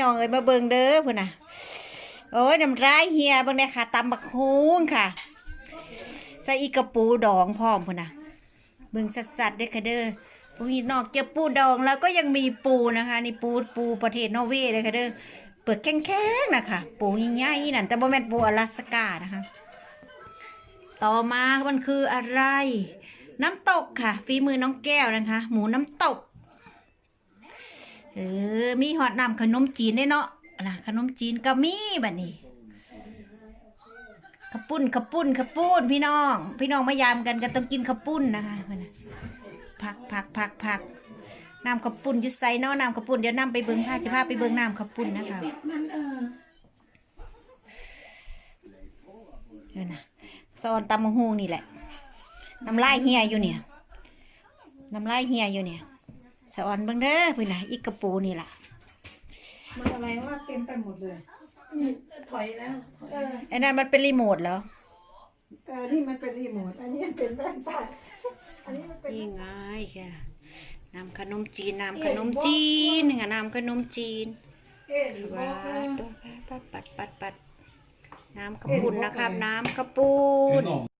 น้องเอ้ยมาเบิ่งเด้อพุ่นน่ะโอ้ยน้ำลายเฮียเบิ่งได้ค่ะตำบักฮุงค่ะใส่อีกระปูดองพร้อมพุ่นน่ะเบิ่งสัดๆเด้อค่ะเด้อพี่นอกจากปูดองแล้วก็ยังมีปูนะคะนี่ปูปูประเทศนอร์เวย์เลยค่ะเด้อเปลือกแข็งๆนะคะปูใหญ่ๆนั่นแต่บ่แม่นปูอลาสกานะคะ ต่อมามันคืออะไร น้ำตกค่ะฝีมือน้องแก้วนะคะ หมูน้ำตก เออ มีหอดน้ำขนมจีนได้เนาะนะขนมจีนก็มีบัดนี้ขาวปุ้นขาวปุ้นขาวปุ้นพี่น้อง พี่น้องมายามกันก็ต้องกินขาวปุ้นนะคะผักผักผักผักน้ำขาวปุ้นยุดใส่เนาะน้ำขาวปุ้นเดี๋ยวน้ำไปเบิ้งผ้าจะพาไปเบิ้งน้ำขาวปุ้นนะคะนเออเดี๋ยนะซอนตำมังฮูนี่แหละน้ำลายเฮียอยู่เนี่ยน้ำลายเฮียอยู่เนี่ย สอนเบิ่งเด้อพี่นะอีกกระปูนี่ล่ะมันอะไรว่าเต็มไปหมดเลยนี่ถอยแล้วเออไอ้นั่นมันเป็นรีโมทแล้วเออนี่มันเป็นรีโมทอันนี้เป็นแว่นตาอันนี้มันเป็นนี่ไงแค่น้ำขนมจีนน้ำขนมจีนนี่ไงน้ำขนมจีนเอ๊ะหรือว้าว่าตัวปัดปัดปัดปัดน้ำกระปุนนะครับ น้ำกระปุน Genau.